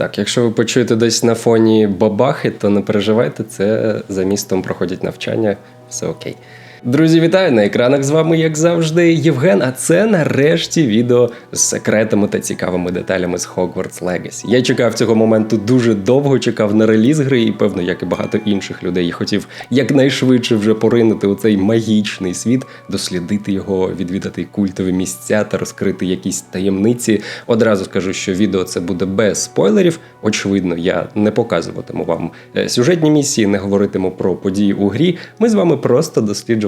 Так, якщо ви почуєте десь на фоні бабахи, то не переживайте, це за містом проходять навчання, все окей. Друзі, вітаю на екранах з вами, як завжди, Євген. А це нарешті відео з секретами та цікавими деталями з Hogwarts Legacy. Я чекав цього моменту дуже довго, чекав на реліз гри, і певно, як і багато інших людей, і хотів якнайшвидше вже поринути у цей магічний світ, дослідити його, відвідати культові місця та розкрити якісь таємниці. Одразу скажу, що відео це буде без спойлерів. Очевидно, я не показуватиму вам е, сюжетні місії, не говоритиму про події у грі. Ми з вами просто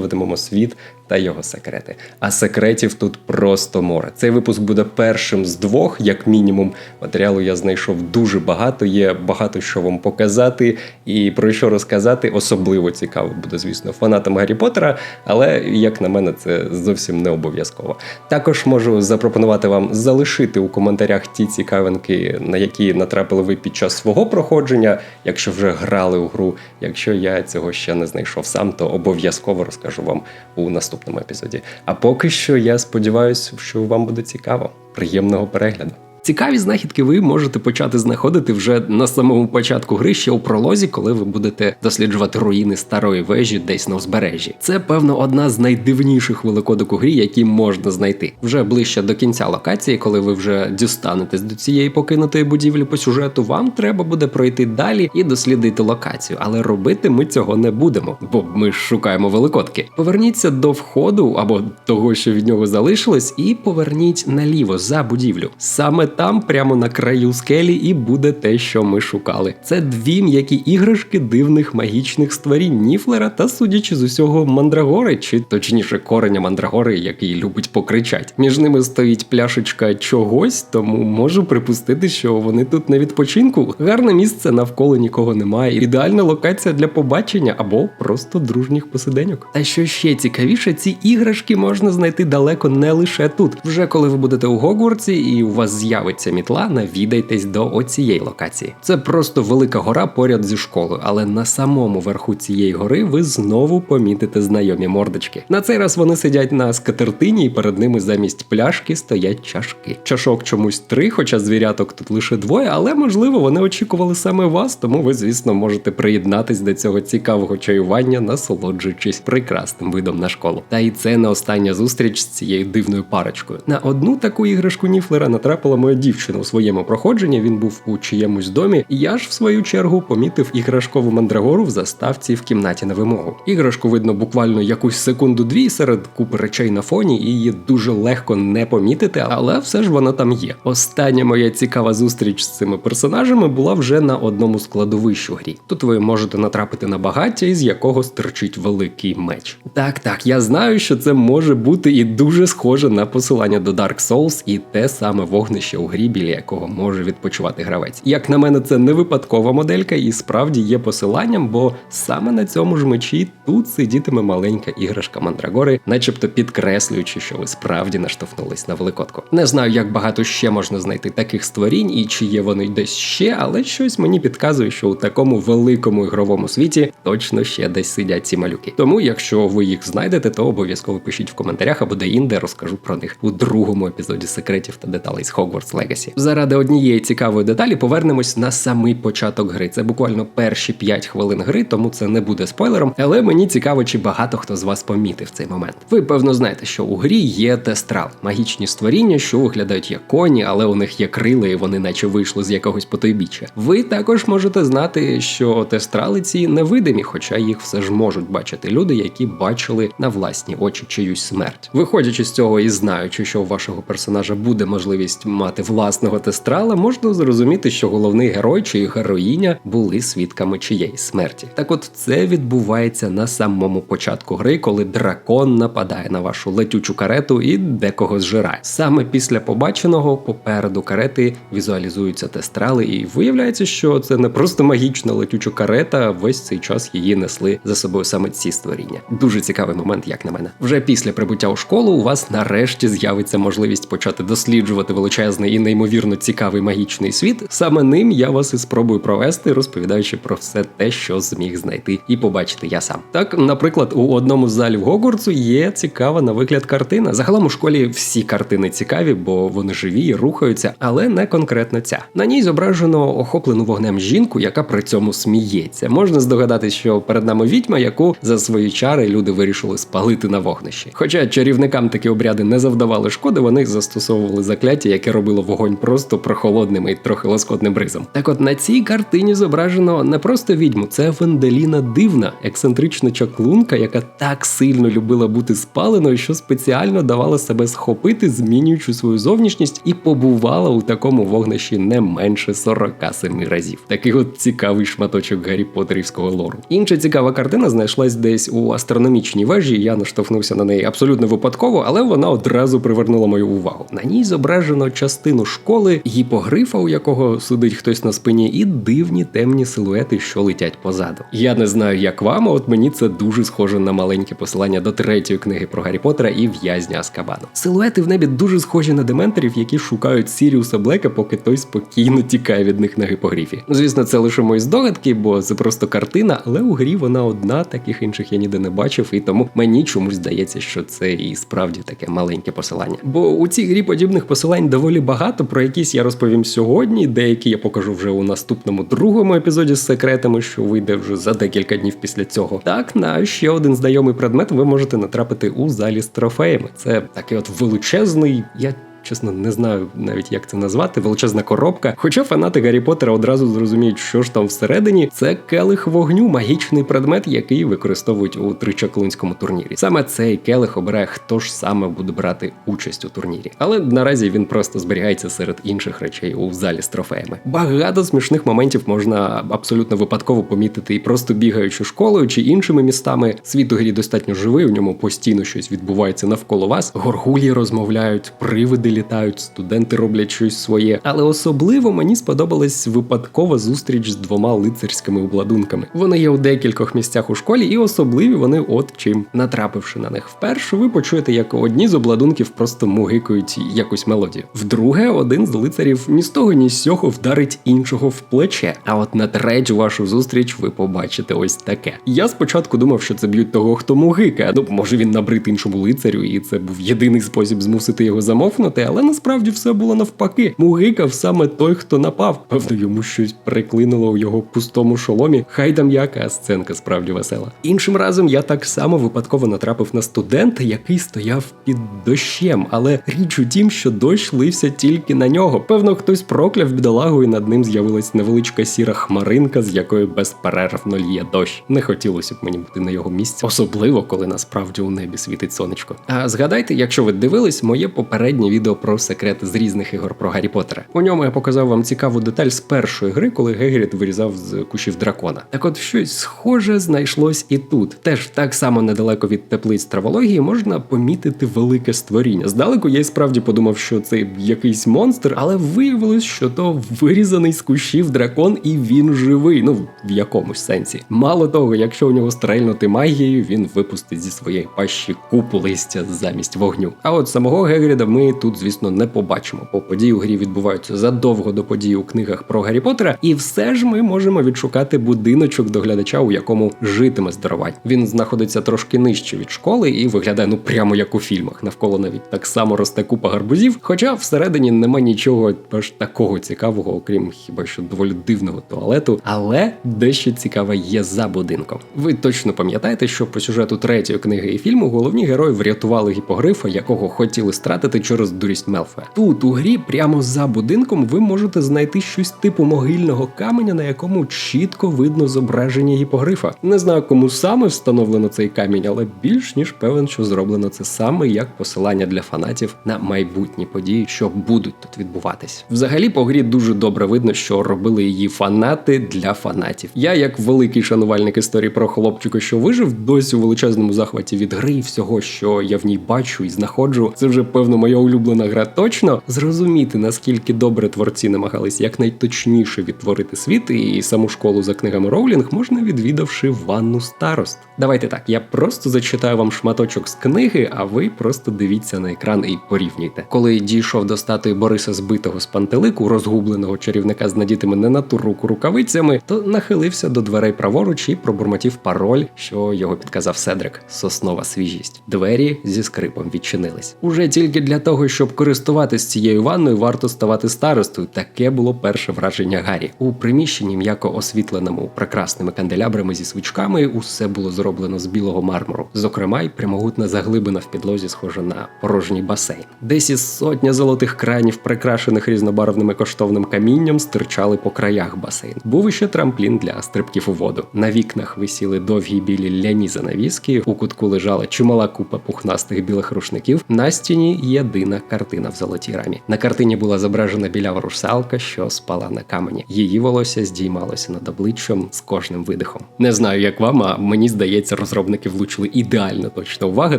досліджуватимемо світ та його секрети. А секретів тут просто море. Цей випуск буде першим з двох, як мінімум. Матеріалу я знайшов дуже багато. Є багато що вам показати і про що розказати. Особливо цікаво буде, звісно, фанатам Гаррі Поттера, але як на мене, це зовсім не обов'язково. Також можу запропонувати вам залишити у коментарях ті цікавинки, на які натрапили ви під час свого проходження, якщо вже грали у гру. Якщо я цього ще не знайшов сам, то обов'язково розкажу вам у наступному епізоді. А поки що я сподіваюся, що вам буде цікаво. Приємного перегляду. Цікаві знахідки ви можете почати знаходити вже на самому початку гри, ще у пролозі, коли ви будете досліджувати руїни старої вежі десь на узбережжі. Це певно одна з найдивніших великодок у грі, які можна знайти вже ближче до кінця локації, коли ви вже дістанетесь до цієї покинутої будівлі по сюжету. Вам треба буде пройти далі і дослідити локацію, але робити ми цього не будемо, бо ми ж шукаємо великодки. Поверніться до входу або того, що від нього залишилось, і поверніть наліво за будівлю. Саме там, прямо на краю скелі, і буде те, що ми шукали. Це дві м'які іграшки дивних магічних створінь Ніфлера та, судячи з усього, мандрагори, чи точніше кореня мандрагори, який любить покричать. Між ними стоїть пляшечка чогось, тому можу припустити, що вони тут на відпочинку. Гарне місце навколо нікого немає. Ідеальна локація для побачення або просто дружніх посиденьок. Та що ще цікавіше, ці іграшки можна знайти далеко не лише тут. Вже коли ви будете у Гогвартсі і у вас з'явиться з'явиться мітла, навідайтесь до оцієї локації. Це просто велика гора поряд зі школою, але на самому верху цієї гори ви знову помітите знайомі мордочки. На цей раз вони сидять на скатертині, і перед ними замість пляшки стоять чашки. Чашок чомусь три, хоча звіряток тут лише двоє, але можливо вони очікували саме вас, тому ви, звісно, можете приєднатись до цього цікавого чаювання, насолоджуючись прекрасним видом на школу. Та і це не остання зустріч з цією дивною парочкою. На одну таку іграшку Ніфлера натрапила моя дівчину у своєму проходженні. Він був у чиємусь домі, і я ж в свою чергу помітив іграшкову мандрагору в заставці в кімнаті на вимогу. Іграшку видно буквально якусь секунду-дві серед купи речей на фоні, і її дуже легко не помітити, але все ж вона там є. Остання моя цікава зустріч з цими персонажами була вже на одному складовищ у грі. Тут ви можете натрапити на багаття, із якого стирчить великий меч. Так, так, я знаю, що це може бути і дуже схоже на посилання до Dark Souls, і те саме вогнище у грі, біля якого може відпочивати гравець. Як на мене, це не випадкова моделька і справді є посиланням, бо саме на цьому ж мечі тут сидітиме маленька іграшка Мандрагори, начебто підкреслюючи, що ви справді наштовхнулись на великодку. Не знаю, як багато ще можна знайти таких створінь і чи є вони десь ще, але щось мені підказує, що у такому великому ігровому світі точно ще десь сидять ці малюки. Тому, якщо ви їх знайдете, то обов'язково пишіть в коментарях або де-інде розкажу про них у другому епізоді секретів та деталей з Hogwarts Legacy. Заради однієї цікавої деталі повернемось на самий початок гри. Це буквально перші 5 хвилин гри, тому це не буде спойлером. Але мені цікаво, чи багато хто з вас помітив цей момент. Ви певно знаєте, що у грі є тестрал, магічні створіння, що виглядають як коні, але у них є крила, і вони наче вийшли з якогось потойбіччя. Ви також можете знати, що тестрали ці невидимі, хоча їх все ж можуть бачити люди, які бачили на власні очі чиюсь смерть. Виходячи з цього і знаючи, що у вашого персонажа буде можливість мати власного тестрала, можна зрозуміти, що головний герой чи героїня були свідками чиєї смерті. Так от це відбувається на самому початку гри, коли дракон нападає на вашу летючу карету і декого зжирає. Саме після побаченого попереду карети візуалізуються тестрали, і виявляється, що це не просто магічна летюча карета, весь цей час її несли за собою саме ці створіння. Дуже цікавий момент, як на мене. Вже після прибуття у школу у вас нарешті з'явиться можливість почати досліджувати величезний і неймовірно цікавий магічний світ, саме ним я вас і спробую провести, розповідаючи про все те, що зміг знайти і побачити я сам. Так, наприклад, у одному з залів Гогвартсу є цікава на вигляд картина. Загалом у школі всі картини цікаві, бо вони живі, рухаються, але не конкретно ця. На ній зображено охоплену вогнем жінку, яка при цьому сміється. Можна здогадатись, що перед нами відьма, яку за свої чари люди вирішили спалити на вогнищі. Хоча чарівникам такі обряди не завдавали шкоди, вони застосовували закляття, яке робило вогонь просто прохолодним і трохи лоскотним бризом. Так от на цій картині зображено не просто відьму, це Венделіна дивна, ексцентрична чаклунка, яка так сильно любила бути спаленою, що спеціально давала себе схопити, змінюючи свою зовнішність, і побувала у такому вогнищі не менше 47 разів. Такий от цікавий шматочок Гаррі Поттерівського лору. Інша цікава картина знайшлась десь у астрономічній вежі. Я наштовхнувся на неї абсолютно випадково, але вона одразу привернула мою увагу. На ній зображено частину школи, гіпогрифа, у якого сидить хтось на спині, і дивні темні силуети, що летять позаду. Я не знаю, як вам, а от мені це дуже схоже на маленьке посилання до третьої книги про Гаррі Поттера і в'язня Аскабану. Силуети в небі дуже схожі на дементорів, які шукають Сіріуса Блека, поки той спокійно тікає від них на гіпогрифі. Звісно, це лише мої здогадки, бо це просто картина, але у грі вона одна, таких інших я ніде не бачив, і тому мені чомусь здається, що це і справді таке маленьке посилання. Бо у цій грі подібних посилань доволі багато. Про якісь я розповім сьогодні. Деякі я покажу вже у наступному другому епізоді з секретами, що вийде вже за декілька днів після цього. Так, на ще один знайомий предмет ви можете натрапити у залі з трофеями. Це такий от величезний. Я Чесно, не знаю навіть як це назвати, величезна коробка. Хоча фанати Гаррі Поттера одразу зрозуміють, що ж там всередині, це келих вогню, магічний предмет, який використовують у тричаклунському турнірі. Саме цей келих обирає, хто ж саме буде брати участь у турнірі. Але наразі він просто зберігається серед інших речей у залі з трофеями. Багато смішних моментів можна абсолютно випадково помітити і просто бігаючи школою чи іншими містами. Світ у грі достатньо живий, у ньому постійно щось відбувається навколо вас. Горгулі розмовляють, привиди літають, студенти роблять щось своє. Але особливо мені сподобалась випадкова зустріч з двома лицарськими обладунками. Вони є у декількох місцях у школі, і особливі вони от чим. Натрапивши на них вперше, ви почуєте, як одні з обладунків просто мугикають якусь мелодію. Вдруге, один з лицарів ні з того, ні з сього вдарить іншого в плече. А от на третю вашу зустріч ви побачите ось таке. Я спочатку думав, що це б'ють того, хто мугикає. Ну, може він набрид іншому лицарю, і це був єдиний спосіб змусити його замовкнути, але насправді все було навпаки. Мугикав саме той, хто напав. Певно, йому щось приклинуло у його пустому шоломі. Хай там яка сценка справді весела. Іншим разом я так само випадково натрапив на студента, який стояв під дощем, але річ у тім, що дощ лився тільки на нього. Певно, хтось прокляв бідолагу, і над ним з'явилась невеличка сіра хмаринка, з якої безперервно лє дощ. Не хотілося б мені бути на його місці, особливо коли насправді у небі світить сонечко. А згадайте, якщо ви дивились моє попереднє відео про секрети з різних ігор про Гаррі Поттера. У ньому я показав вам цікаву деталь з першої гри, коли Гегрід вирізав з кущів дракона. Так от щось схоже знайшлось і тут. Теж так само недалеко від теплиць травології можна помітити велике створіння. Здалеку я й справді подумав, що це якийсь монстр, але виявилось, що то вирізаний з кущів дракон, і він живий. Ну в якомусь сенсі. Мало того, якщо у нього стрельнути магією, він випустить зі своєї пащі купу листя замість вогню. А от самого Гегріда ми тут, звісно, не побачимо, бо події у грі відбуваються задовго до подій у книгах про Гаррі Поттера, і все ж ми можемо відшукати будиночок до глядача, у якому житиме здоровань. Він знаходиться трошки нижче від школи і виглядає ну прямо як у фільмах. Навколо навіть так само росте купа гарбузів. Хоча всередині нема нічого аж такого цікавого, окрім хіба що доволі дивного туалету. Але дещо цікаве є за будинком. Ви точно пам'ятаєте, що по сюжету третьої книги і фільму головні герої врятували гіпогрифа, якого хотіли стратити через дурість Мелфоя. Тут у грі, прямо за будинком, ви можете знайти щось типу могильного каменя, на якому чітко видно зображення гіпогрифа. Не знаю, кому саме встановлено цей камінь, але більш ніж певен, що зроблено це саме як посилання для фанатів на майбутні події, що будуть тут відбуватись. Взагалі, по грі дуже добре видно, що робили її фанати для фанатів. Я, як великий шанувальник історії про хлопчика, що вижив, досі у величезному захваті від гри і всього, що я в ній бачу і знаходжу. Це вже певно моя улюблена повна гра точно, зрозуміти наскільки добре творці намагались якнайточніше відтворити світ і саму школу за книгами Роулінг можна відвідавши ванну старост. Давайте так, я просто зачитаю вам шматочок з книги, а ви просто дивіться на екран і порівнюйте. Коли дійшов до статуї Бориса збитого з пантелику, розгубленого чарівника з надітими не на ту руку рукавицями, то нахилився до дверей праворуч і пробурмотів пароль, що його підказав Седрик. Соснова свіжість. Двері зі скрипом відчинились. Уже тільки для того, щоб користуватись цією ванною, варто ставати старостою. Таке було перше враження Гаррі. У приміщенні, м'яко освітленому прекрасними канделябрами зі свічками, усе було зроблено з білого мармуру. Зокрема, й прямогутна заглибина в підлозі схожа на порожній басейн. Десь із сотня золотих кранів, прикрашених різнобарвними коштовним камінням, стирчали по краях басейн. Був іще трамплін для стрибків у воду. На вікнах висіли довгі білі ляні занавіски. У кутку лежала чимала купа пухнастих білих рушників. На стіні єдина картина в золотій рамі. На картині була зображена білява русалка, що спала на камені. Її волосся здіймалося над обличчям з кожним видихом. Не знаю, як вам, а мені здається, розробники влучили ідеально точно увага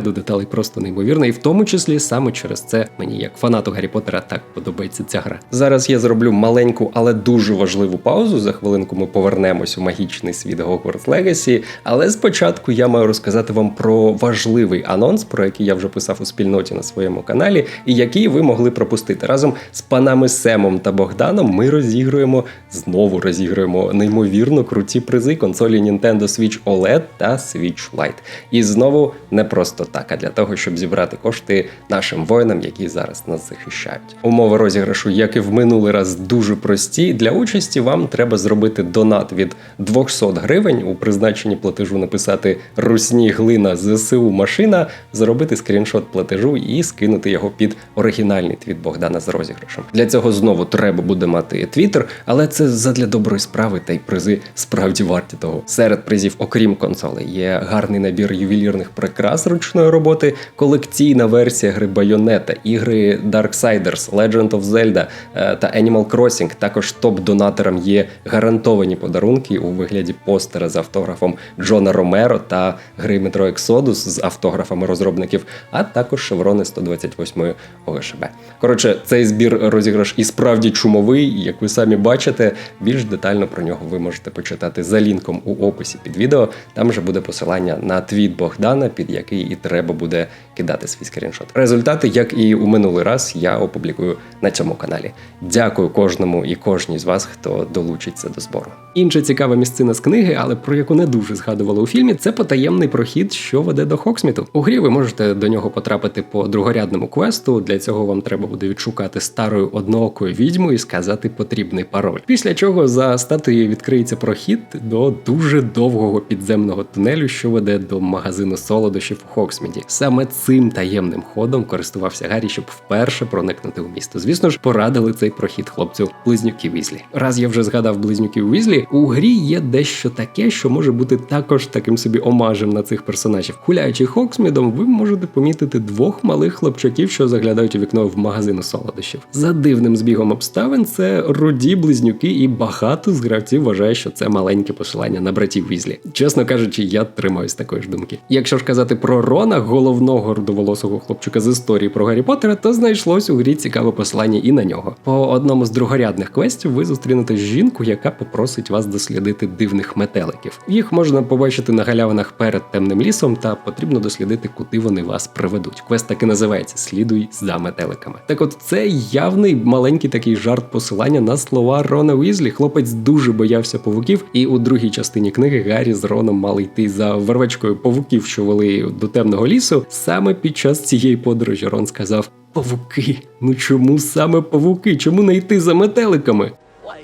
до деталей просто неймовірна, і в тому числі саме через це мені, як фанату Гаррі Поттера, так подобається ця гра. Зараз я зроблю маленьку, але дуже важливу паузу. За хвилинку ми повернемось у магічний світ Hogwarts Legacy, але спочатку я маю розказати вам про важливий анонс, про який я вже писав у спільноті на своєму каналі, і який ви могли пропустити. Разом з панами Семом та Богданом ми розігруємо знову розігруємо неймовірно круті призи консолі Nintendo Switch OLED та Switch Lite. І знову не просто так, а для того, щоб зібрати кошти нашим воїнам, які зараз нас захищають. Умови розіграшу, як і в минулий раз, дуже прості. Для участі вам треба зробити донат від 200 гривень у призначенні платежу написати Русні глина ЗСУ машина, зробити скріншот платежу і скинути його під оригінальний твіт Богдана з розіграшем. Для цього знову треба буде мати твіттер, але це задля доброї справи та й призи справді варті того. Серед призів, окрім консолей, є гарний набір ювелірних прикрас ручної роботи, колекційна версія гри Bayonetta, ігри Darksiders, Legend of Zelda е, та Animal Crossing. Також топ-донаторам є гарантовані подарунки у вигляді постера з автографом Джона Ромеро та гри Metro Exodus з автографами розробників, а також шеврони 128 ОГШБ. Коротше, цей збір розіграш і справді чумовий, як ви самі бачите. Більш детально про нього ви можете почитати за лінком у описі під відео. Там же буде посилання на твіт Богдана, під який і треба буде кидати свій скріншот. Результати, як і у минулий раз, я опублікую на цьому каналі. Дякую кожному і кожній з вас, хто долучиться до збору. Інша цікава місцина з книги, але про яку не дуже згадували у фільмі, це потаємний прохід, що веде до Хоксміту. У грі ви можете до нього потрапити по другорядному квесту. Для цього вам треба буде відшукати старою одноокою відьму і сказати потрібний пароль. Після чого за статуєю відкриється прохід до дуже довгого підземного тунелю, що веде до магазину солодощів у Хоксміді. Саме цим таємним ходом користувався Гаррі, щоб вперше проникнути у місто. Звісно ж, порадили цей прохід хлопцю близнюків Візлі. Раз я вже згадав близнюків Візлі, у грі є дещо таке, що може бути також таким собі омажем на цих персонажів. Гуляючи Хоксмідом, ви можете помітити двох малих хлопчаків, що заглядають у вікно в магазину солодощів. За дивним збігом обставин це руді близнюки, і багато з гравців вважає, що це маленьке посилання на братів Візлі. Чесно кажучи, я тримаюсь такої ж думки. Якщо ж казати про Рона, головного рудоволосого хлопчика з історії про Гаррі Поттера, то знайшлось у грі цікаве посилання і на нього. По одному з другорядних квестів ви зустрінете жінку, яка попросить вас дослідити дивних метеликів. Їх можна побачити на галявинах перед темним лісом, та потрібно дослідити, куди вони вас приведуть. Квест таки називається Слідуй за метеликами. Так, от це явний маленький такий жарт посилання на слова Рона Уізлі. Хлопець дуже боявся павуків, і у другій частині книги Гаррі з Роном мали йти за вервечкою павуків, що вели до темного лісу. Саме під час цієї подорожі Рон сказав: Павуки, ну чому саме павуки? Чому не йти за метеликами?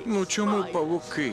Ну чому павуки?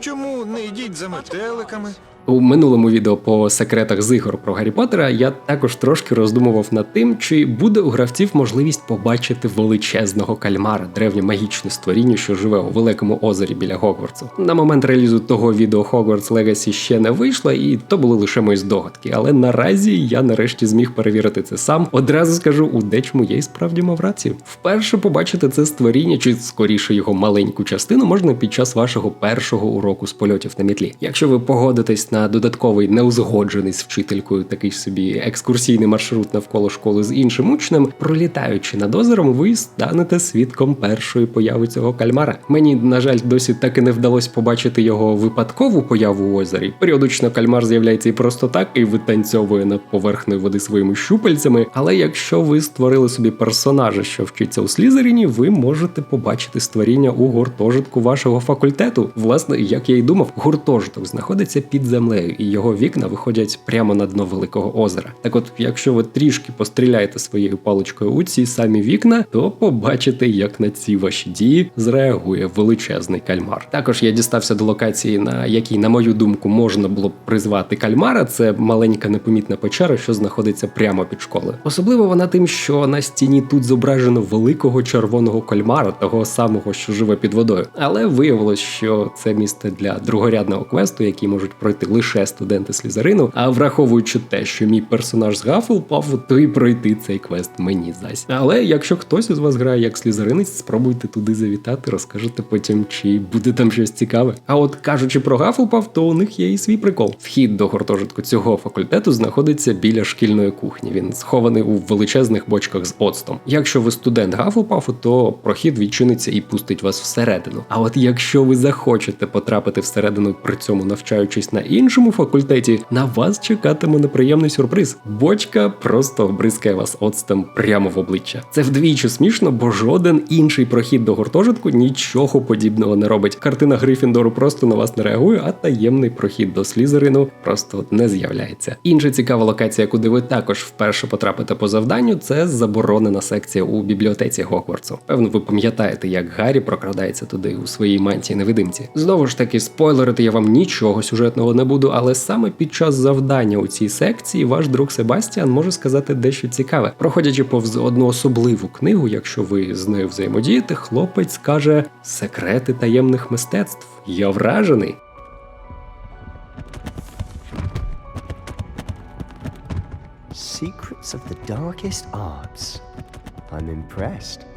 Чому не йдіть за метеликами? У минулому відео по секретах з ігор про Гаррі Поттера я також трошки роздумував над тим, чи буде у гравців можливість побачити величезного кальмара, древнє магічне створіння, що живе у великому озері біля Гогвартсу. На момент релізу того відео Hogwarts Legacy ще не вийшло, і то були лише мої здогадки. Але наразі я нарешті зміг перевірити це сам. Одразу скажу, у дечому я й справді мав рацію. Вперше побачити це створіння, чи скоріше його маленьку частину, можна під час вашого першого уроку з польотів на мітлі. Якщо ви погодитесь натрапитесь на додатковий неузгоджений з вчителькою такий собі екскурсійний маршрут навколо школи з іншим учнем, пролітаючи над озером, ви станете свідком першої появи цього кальмара. Мені, на жаль, досі так і не вдалося побачити його випадкову появу у озері. Періодично кальмар з'являється і просто так, і витанцьовує над поверхнею води своїми щупальцями. Але якщо ви створили собі персонажа, що вчиться у Слізеріні, ви можете побачити створіння у гуртожитку вашого факультету. Власне, як я й думав, гуртожиток знаходиться під землею, і його вікна виходять прямо на дно великого озера. Так от, якщо ви трішки постріляєте своєю паличкою у ці самі вікна, то побачите, як на ці ваші дії зреагує величезний кальмар. Також я дістався до локації, на якій, на мою думку, можна було б призвати кальмара. Це маленька непомітна печера, що знаходиться прямо під школою. Особливо вона тим, що на стіні тут зображено великого червоного кальмара, того самого, що живе під водою. Але виявилось, що це місце для другорядного квесту, який можуть пройти лише студенти слізерину. А враховуючи те, що мій персонаж з Гафлпаф, то і пройти цей квест мені зась. Але якщо хтось із вас грає як слізеринець, спробуйте туди завітати, розкажете потім, чи буде там щось цікаве. А от кажучи про Гафлпаф, то у них є і свій прикол. Вхід до гуртожитку цього факультету знаходиться біля шкільної кухні. Він схований у величезних бочках з оцтом. Якщо ви студент Гафлпафу, то прохід відчиниться і пустить вас всередину. А от якщо ви захочете потрапити всередину, при цьому навчаючись на іншому факультеті, на вас чекатиме неприємний сюрприз. Бочка просто бризкає вас оцтом прямо в обличчя. Це вдвічі смішно, бо жоден інший прохід до гуртожитку нічого подібного не робить. Картина Грифіндору просто на вас не реагує, а таємний прохід до Слізерину просто не з'являється. Інша цікава локація, куди ви також вперше потрапите по завданню, це заборонена секція у бібліотеці Гогвартсу. Певно, ви пам'ятаєте, як Гаррі прокрадається туди у своїй мантії невидимці. Знову ж таки, спойлерити я вам нічого сюжетного не буду, але саме під час завдання у цій секції ваш друг Себастіан може сказати дещо цікаве. Проходячи повз одну особливу книгу, якщо ви з нею взаємодієте, хлопець скаже секрети таємних мистецтв. Я вражений. Secrets of the darkest arts. I'm impressed.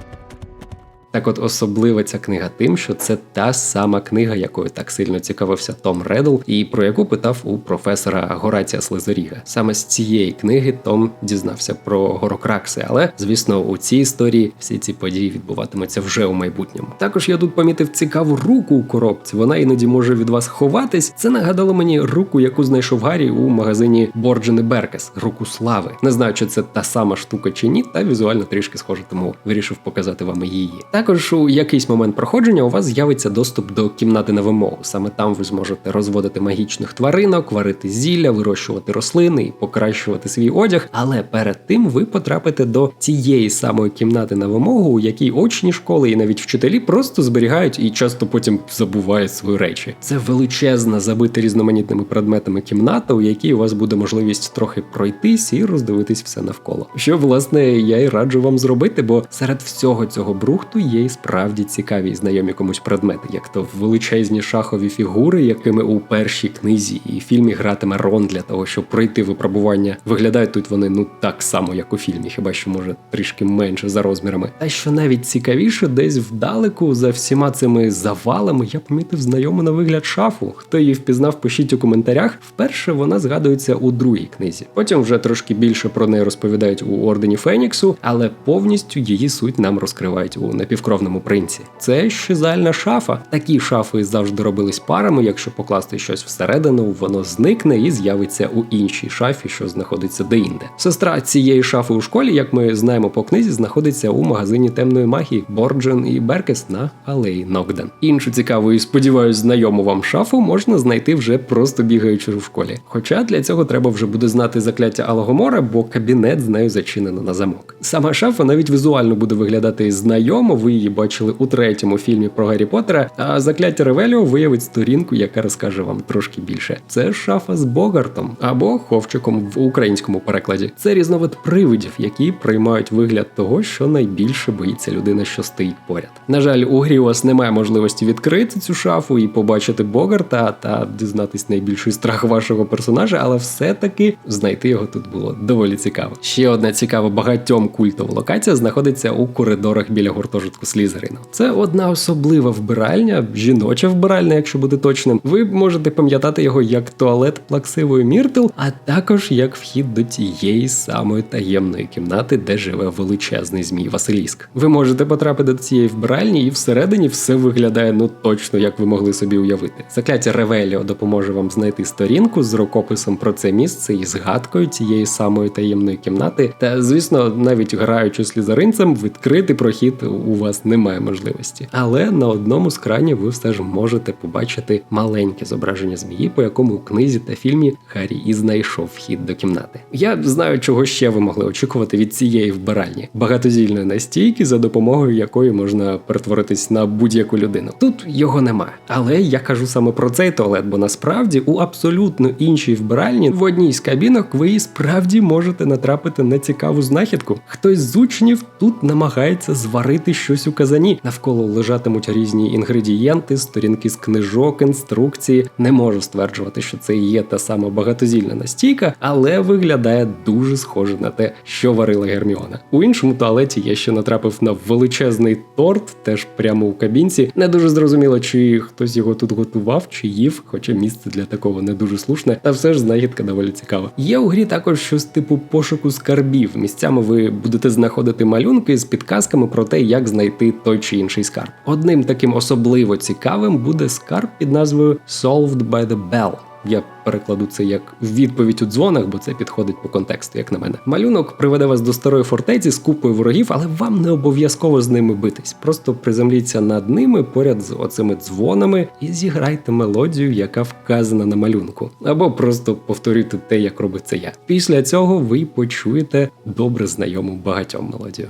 Так от особлива ця книга тим, що це та сама книга, якою так сильно цікавився Том Реддл, і про яку питав у професора Горація Слизоріга. Саме з цієї книги Том дізнався про горокракси, але звісно, у цій історії всі ці події відбуватимуться вже у майбутньому. Також я тут помітив цікаву руку у коробці. Вона іноді може від вас ховатись. Це нагадало мені руку, яку знайшов Гаррі у магазині Борджен і Беркес, руку слави. Не знаю, чи це та сама штука чи ні, та візуально трішки схоже, тому вирішив показати вам її. Також у якийсь момент проходження у вас з'явиться доступ до кімнати на вимогу. Саме там ви зможете розводити магічних тваринок, варити зілля, вирощувати рослини і покращувати свій одяг. Але перед тим ви потрапите до цієї самої кімнати на вимогу, у якій очні школи і навіть вчителі просто зберігають і часто потім забувають свої речі. Це величезна, забита різноманітними предметами кімната, у якій у вас буде можливість трохи пройтись і роздивитись все навколо. Що власне я й раджу вам зробити, бо серед всього цього брухту є і справді цікаві і знайомі комусь предмети, як то величезні шахові фігури, якими у першій книзі і фільмі гратиме Рон для того, щоб пройти випробування. Виглядають тут вони ну так само, як у фільмі, хіба що може трішки менше за розмірами. Та що навіть цікавіше, десь вдалеку за всіма цими завалами я помітив знайому на вигляд шафу. Хто її впізнав, пишіть у коментарях. Вперше вона згадується у другій книзі. Потім вже трошки більше про неї розповідають у Ордені Феніксу, але повністю її суть нам розкривають у напівкровному принці. Це щезальна шафа. Такі шафи завжди робились парами. Якщо покласти щось всередину, воно зникне і з'явиться у іншій шафі, що знаходиться деінде. Сестра цієї шафи у школі, як ми знаємо по книзі, знаходиться у магазині темної магії Борджен і Беркес на алеї Нокден. Іншу цікаву і сподіваюсь, знайому вам шафу можна знайти вже просто бігаючи в школі. Хоча для цього треба вже буде знати закляття Алагомора, бо кабінет з нею зачинено на замок. Сама шафа навіть візуально буде виглядати знайомо. Ви її бачили у третьому фільмі про Гаррі Поттера, а закляття Ревеліо виявить сторінку, яка розкаже вам трошки більше. Це шафа з Богартом або ховчиком в українському перекладі. Це різновид привидів, які приймають вигляд того, що найбільше боїться людина, що стоїть поряд. На жаль, у грі у вас немає можливості відкрити цю шафу і побачити Богарта та дізнатись найбільший страх вашого персонажа, але все-таки знайти його тут було доволі цікаво. Ще одна цікава багатьом культова локація знаходиться у коридорах біля гуртожитку гуртожитку Слізерину. Це одна особлива вбиральня, жіноча вбиральня, якщо бути точним. Ви можете пам'ятати його як туалет плаксивої Міртл, а також як вхід до тієї самої таємної кімнати, де живе величезний змій Василіск. Ви можете потрапити до цієї вбиральні, і всередині все виглядає ну точно як ви могли собі уявити. Закляття Ревеліо допоможе вам знайти сторінку з рукописом про це місце і згадкою цієї самої таємної кімнати. Та звісно, навіть граючи слізаринцем, відкрити прохід у вас немає можливості. Але на одному з кранів ви все ж можете побачити маленьке зображення змії, по якому у книзі та фільмі Харі і знайшов вхід до кімнати. Я знаю, чого ще ви могли очікувати від цієї вбиральні багатозільної настійки, за допомогою якої можна перетворитись на будь-яку людину. Тут його немає. Але я кажу саме про цей туалет, бо насправді у абсолютно іншій вбиральні в одній з кабінок ви справді можете натрапити на цікаву знахідку. Хтось з учнів тут намагається зварити щось у казані. Навколо лежатимуть різні інгредієнти, сторінки з книжок, інструкції. Не можу стверджувати, що це є та сама багатозільна настійка, але виглядає дуже схоже на те, що варила Герміона. У іншому туалеті я ще натрапив на величезний торт, теж прямо у кабінці. Не дуже зрозуміло, чи хтось його тут готував, чи їв, хоча місце для такого не дуже слушне, та все ж знахідка доволі цікава. Є у грі також щось типу пошуку скарбів. Місцями ви будете знаходити малюнки з підказками про те, як знайти той чи інший скарб. Одним таким особливо цікавим буде скарб під назвою Solved by the Bell. Я перекладу це як відповідь у дзвонах, бо це підходить по контексту, як на мене. Малюнок приведе вас до старої фортеці з купою ворогів, але вам не обов'язково з ними битись. Просто приземліться над ними поряд з оцими дзвонами і зіграйте мелодію, яка вказана на малюнку. Або просто повторюйте те, як робить це я. Після цього ви почуєте добре знайому багатьом мелодію.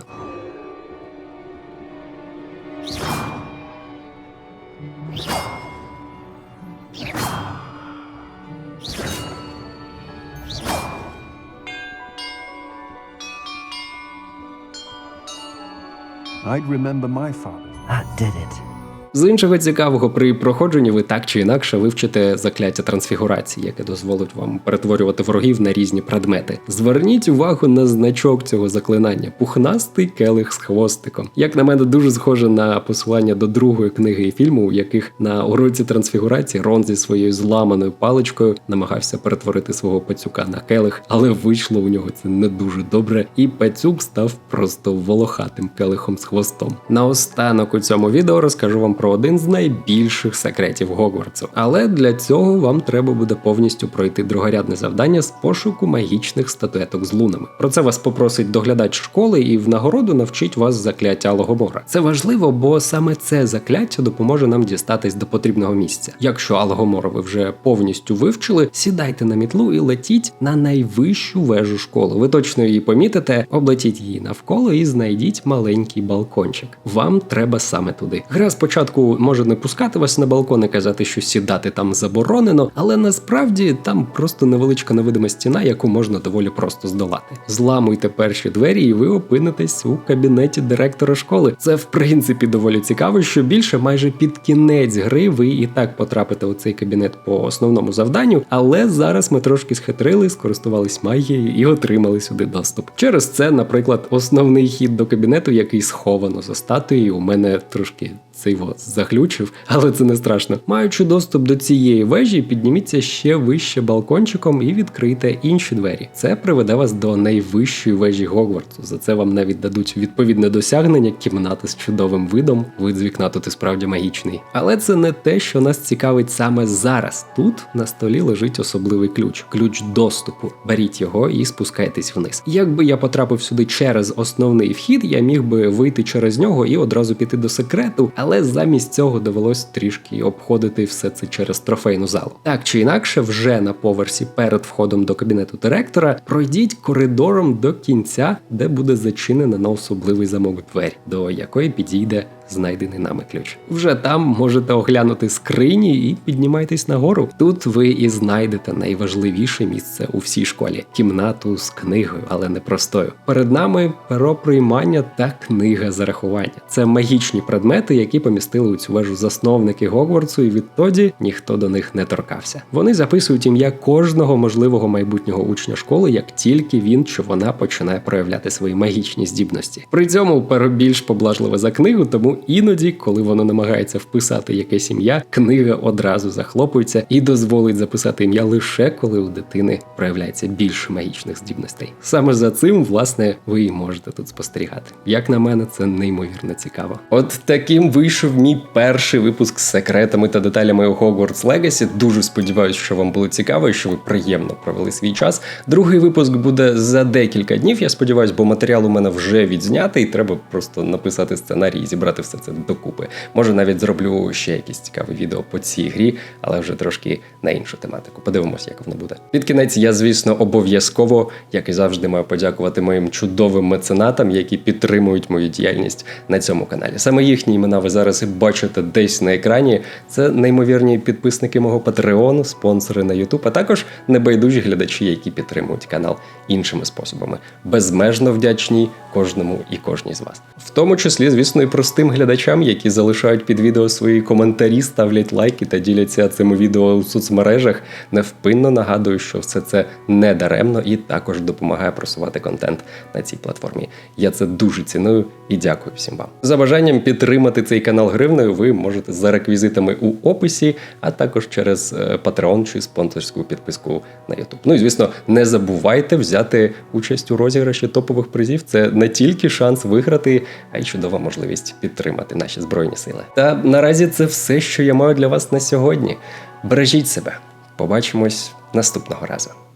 I'd remember my father. That did it. З іншого цікавого, при проходженні ви так чи інакше вивчите закляття трансфігурації, яке дозволить вам перетворювати ворогів на різні предмети. Зверніть увагу на значок цього заклинання пухнастий келих з хвостиком. Як на мене, дуже схоже на посилання до другої книги і фільму, у яких на уроці трансфігурації Рон зі своєю зламаною паличкою намагався перетворити свого пацюка на келих, але вийшло у нього це не дуже добре, і пацюк став просто волохатим келихом з хвостом. Наостанок у цьому відео розкажу вам про один з найбільших секретів Гогвартсу. Але для цього вам треба буде повністю пройти другорядне завдання з пошуку магічних статуеток з лунами. Про це вас попросить доглядач школи і в нагороду навчить вас закляття Алгомора. Це важливо, бо саме це закляття допоможе нам дістатись до потрібного місця. Якщо Алгомора ви вже повністю вивчили, сідайте на мітлу і летіть на найвищу вежу школи. Ви точно її помітите, облетіть її навколо і знайдіть маленький балкончик. Вам треба саме туди. Гра спочатку може не пускати вас на балкон і казати, що сідати там заборонено, але насправді там просто невеличка невидима стіна, яку можна доволі просто здолати. Зламуйте перші двері, і ви опинитесь у кабінеті директора школи. Це в принципі доволі цікаво, що більше майже під кінець гри ви і так потрапите у цей кабінет по основному завданню, але зараз ми трошки схитрили, скористувались магією і отримали сюди доступ. Через це, наприклад, основний хід до кабінету, який сховано за статуєю, у мене трошки цей заглючив, але це не страшно. Маючи доступ до цієї вежі, підніміться ще вище балкончиком і відкрийте інші двері. Це приведе вас до найвищої вежі Гогвартсу. За це вам навіть дадуть відповідне досягнення, кімната з чудовим видом. Вид з вікна тут і справді магічний. Але це не те, що нас цікавить саме зараз. Тут на столі лежить особливий ключ ключ доступу. Беріть його і спускайтесь вниз. Якби я потрапив сюди через основний вхід, я міг би вийти через нього і одразу піти до секрету, але замість цього довелось трішки обходити все це через трофейну залу. Так чи інакше, вже на поверсі перед входом до кабінету директора пройдіть коридором до кінця, де буде зачинена на особливий замок двері, до якої підійде знайдений нами ключ. Вже там можете оглянути скрині і піднімайтесь нагору. Тут ви і знайдете найважливіше місце у всій школі кімнату з книгою, але не простою. Перед нами перо приймання та книга зарахування. Це магічні предмети, які помістили у цю вежу засновники Гогвартсу, і відтоді ніхто до них не торкався. Вони записують ім'я кожного можливого майбутнього учня школи, як тільки він чи вона починає проявляти свої магічні здібності. При цьому перо більш поблажливе за книгу, тому іноді, коли воно намагається вписати якесь ім'я, книга одразу захлопується і дозволить записати ім'я лише коли у дитини проявляється більше магічних здібностей. Саме за цим, власне, ви і можете тут спостерігати. Як на мене, це неймовірно цікаво. От таким вийшов мій перший випуск з секретами та деталями Hogwarts Legacy. Дуже сподіваюся, що вам було цікаво і що ви приємно провели свій час. Другий випуск буде за декілька днів. Я сподіваюся, бо матеріал у мене вже відзнятий. Треба просто написати сценарій і зібрати все це докупи. Може, навіть зроблю ще якісь цікаві відео по цій грі, але вже трошки на іншу тематику. Подивимось, як воно буде. Під кінець я, звісно, обов'язково, як і завжди, маю подякувати моїм чудовим меценатам, які підтримують мою діяльність на цьому каналі. Саме їхні імена ви зараз і бачите десь на екрані. Це неймовірні підписники мого Патреону, спонсори на YouTube, а також небайдужі глядачі, які підтримують канал іншими способами. Безмежно вдячні кожному і кожній з вас. В тому числі, звісно, і простим глядачам, які залишають під відео свої коментарі, ставлять лайки та діляться цими відео у соцмережах. Невпинно нагадую, що все це не даремно і також допомагає просувати контент на цій платформі. Я це дуже ціную і дякую всім вам. За бажанням підтримати цей канал гривнею, ви можете за реквізитами у описі, а також через е, Patreon чи спонсорську підписку на YouTube. Ну і звісно, не забувайте взяти участь у розіграші топових призів. Це не тільки шанс виграти, а й чудова можливість підтримати наші збройні сили. Та наразі це все, що я маю для вас на сьогодні. Бережіть себе. Побачимось наступного разу.